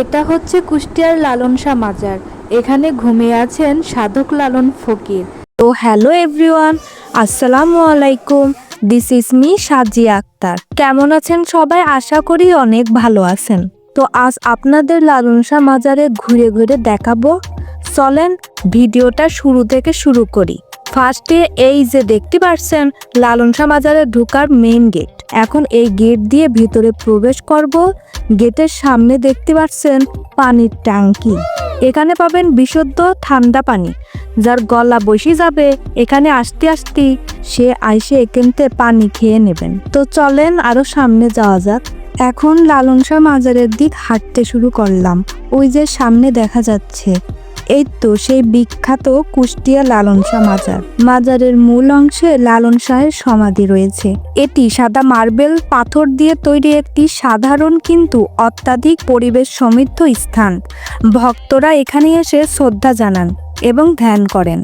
এটা হচ্ছে কুষ্টিয়ার লালন শাহ মাজার। এখানে ঘুমিয়ে আছেন সাধক লালন ফকির। তো হ্যালো এভরিওয়ান, আসসালামু আলাইকুম। This is me Sajia Akter. কেমন আছেন সবাই? আশা করি অনেক ভালো আছেন। তো আজ আপনাদের লালন শাহ মাজারে ঘুরে ঘুরে দেখাবো। চলেন ভিডিওটা শুরু থেকে শুরু করি। ফার্স্টে এই যে দেখতে পাচ্ছেন লালন শাহ মাজারে ঢুকার মেইন গেট এখন এই গেট দিয়ে ভিতরে প্রবেশ করব। গেটের সামনে দেখতে পাচ্ছেন পানির ট্যাঙ্কি। এখানে পাবেন বিশুদ্ধ ঠান্ডা পানি, যার গলা বসে যাবে। এখানে আসতে আসতে সে আইসে এখানতে পানি খেয়ে নেবেন। তো চলেন আরও সামনে যাওয়া যাক। এখন লালন শাহ মাজারের দিক হাঁটতে শুরু করলাম। ওই যে সামনে দেখা যাচ্ছে এই তো সেই বিখ্যাত কুষ্টিয়া লালন শাহ মাজার। মাজারের মূল অংশে লালন শাহের সমাধি রয়েছে। এটি সাদা মার্বেল পাথর দিয়ে তৈরি একটি সাধারণ কিন্তু অত্যাধিক পরিবেশ সমৃদ্ধ স্থান। ভক্তরা এখানে এসে শ্রদ্ধা জানান এবং ধ্যান করেন।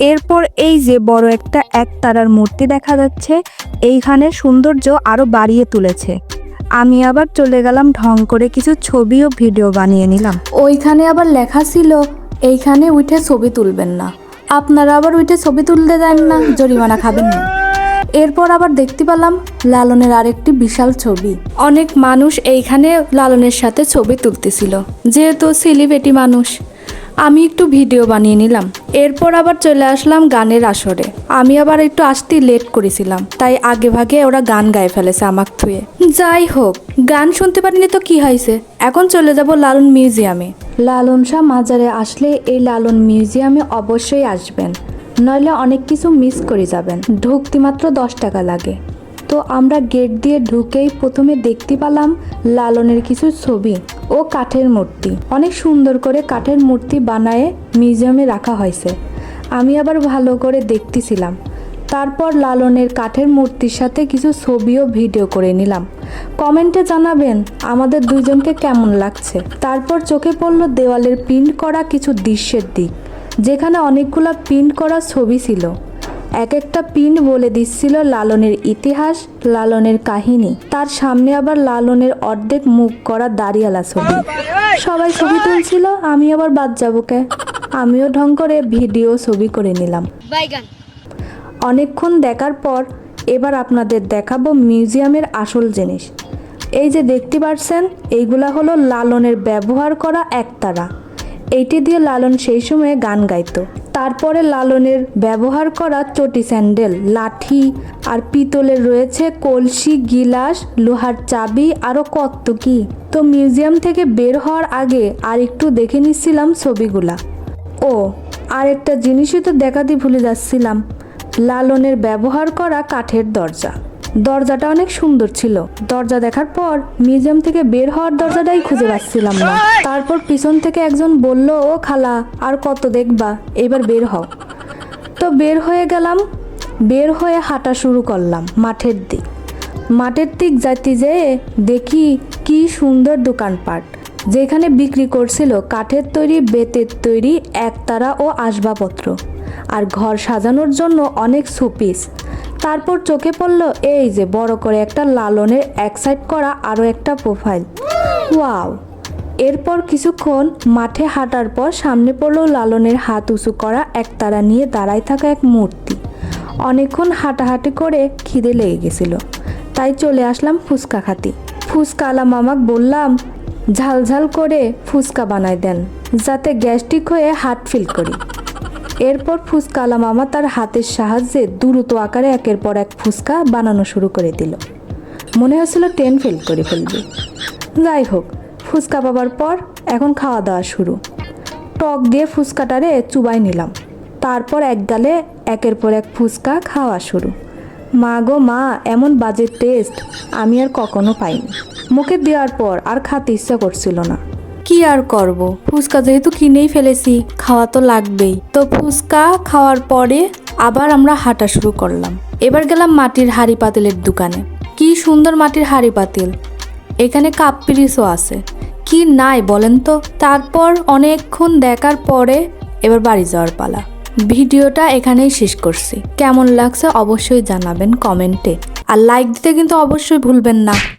এরপর এই যে বড় একটা একতারার মূর্তি দেখা যাচ্ছে, এইখানে সৌন্দর্য আরও বাড়িয়ে তুলেছে। আমি আবার চলে গেলাম ঢং করে কিছু ছবি ও ভিডিও বানিয়ে নিলাম। ওইখানে আবার লেখা ছিল এইখানে উঠে ছবি তুলবেন না। আপনারা আবার উঠে ছবি তুলতে দেন না, জরিমানা খাবেন না। এরপর আবার দেখতে পেলাম লালনের আরেকটি বিশাল ছবি। অনেক মানুষ এইখানে লালনের সাথে ছবি তুলতেছিল, যেহেতু সেলিব্রিটি মানুষ। আমি একটু ভিডিও বানিয়ে নিলাম। এরপর আবার চলে আসলাম গানের আসরে। আমি আবার একটু আসতে লেট করেছিলাম, তাই আগে ভাগে ওরা গান গায়ে ফেলেছে আমাক থুয়ে। যাই হোক, গান শুনতে পারিনি তো কি হয়েছে? এখন চলে যাব লালন মিউজিয়ামে। লালন শাহ মাজারে আসলে এই লালন মিউজিয়ামে অবশ্যই আসবেন। নইলে অনেক কিছু মিস করে যাবেন। ঢুকতে মাত্র দশ টাকা লাগে। তো আমরা গেট দিয়ে ঢুকেই প্রথমে দেখতে পেলাম লালনের কিছু ছবি ও কাঠের মূর্তি। অনেক সুন্দর করে কাঠের মূর্তি বানায়ে মিউজিয়ামে রাখা হয়েছে। আমি আবার ভালো করে দেখতেছিলাম। তারপর লালনের কাঠের মূর্তির সাথে কিছু ছবি ও ভিডিও করে নিলাম। কমেন্টে জানাবেন, আমাদের দুইজনকে কেমন লাগছে? তারপর চোখে পড়ল দেওয়ালের প্রিন্ট করা কিছু দৃশ্যের দিক, যেখানে অনেকগুলো প্রিন্ট করা ছবি ছিল। এক একটা পিন বলে দিচ্ছিল লালনের ইতিহাস, লালনের কাহিনী। তার সামনে আবার লালনের অর্ধেক মুখ করা দাঁড়িয়ালা ছবি। সবাই ছবি তুলছিল, আমি আবার বাদ যাব কে? আমিও ঢং করে ভিডিও ছবি করে নিলাম। অনেকক্ষণ দেখার পর এবার আপনাদের দেখাবো মিউজিয়ামের আসল জিনিস। এই যে দেখতে পাচ্ছেন এইগুলা হলো লালনের ব্যবহার করা একতারা। এইটি দিয়ে লালন সেই সময়ে গান গাইতো। তারপরে লালনের ব্যবহার করা চটি স্যান্ডেল, লাঠি আর পিতলের রয়েছে কলসি, গিলাস, লোহার চাবি আরও কত কি। তো মিউজিয়াম থেকে বের হওয়ার আগে আর একটু দেখে নিচ্ছিলাম ছবিগুলা। ও আর একটা জিনিসই তো দেখাতে ভুলে যাচ্ছিলাম। লালনের ব্যবহার করা কাঠের দরজা। দরজাটা অনেক সুন্দর ছিল। দরজা দেখার পর মিউজিয়াম থেকে বের হওয়ার দরজাটাই খুঁজে পাচ্ছিলাম না। তারপর পিছন থেকে একজন বলল, ও খালা, আর কত দেখবা? এবার বের হও। তো বের হয়ে গেলাম। বের হয়ে হাঁটা শুরু করলাম মাঠের দিক। মাঠের দিক যাইতে যেয়ে দেখি কি সুন্দর দোকানপাট, যেখানে বিক্রি করছিল কাঠের তৈরি, বেতের তৈরি, একতারা ও আসবাবপত্র। আর ঘর সাজানোর জন্য অনেক সুপিস তারপর চোখে পড়ল এই যে বড় করে একটা লালনের এক সাইড করা আরও একটা প্রোফাইল ওয়াও! এরপর কিছুক্ষণ মাঠে হাঁটার পর সামনে পড়ল লালনের হাত উঁচু করা একতারা নিয়ে দাঁড়ায় থাকা এক মূর্তি। অনেকক্ষণ হাঁটাহাঁটি করে খিদে লেগে গেছিল। তাই চলে আসলাম ফুচকা খাতি। ফুচকা আলা মামাক বললাম ঝালঝাল করে ফুচকা বানায় দেন, যাতে গ্যাস্ট্রিক হয়ে হাট ফিল করি। এরপর ফুচকা আলা মামা তার হাতের সাহায্যে দ্রুত আকারে একের পর এক ফুচকা বানানো শুরু করে দিল। মনে হচ্ছিল টেন ফেল করে ফেলবে। যাই হোক, ফুচকা পাবার পর এখন খাওয়া দাওয়া শুরু। টক দিয়ে ফুচকাটারে চুবাই নিলাম। তারপর এক গালে একের পর এক ফুচকা খাওয়া শুরু। মা গো মা, এমন বাজে টেস্ট আমি আর কখনো পাইনি। মুখে দেওয়ার পর আর খাতে ইচ্ছা করছিল না। কি আর করব? ফুচকা যেহেতু কিনেই ফেলেছি, খাওয়া তো লাগবেই। তো ফুচকা খাওয়ার পরে আবার আমরা হাঁটা শুরু করলাম। এবার গেলাম মাটির হাড়ি পাতিলের দোকানে। কি সুন্দর মাটির হাড়ি পাতিল। এখানে কাপ পিরিসও আছে। কি নাই বলেন তো? তারপর অনেকক্ষণ দেখার পরে এবার বাড়ি যাওয়ার পালা। ভিডিওটা এখানেই শেষ করছি। কেমন লাগছে অবশ্যই জানাবেন কমেন্টে। আর লাইক দিতে কিন্তু অবশ্যই ভুলবেন না।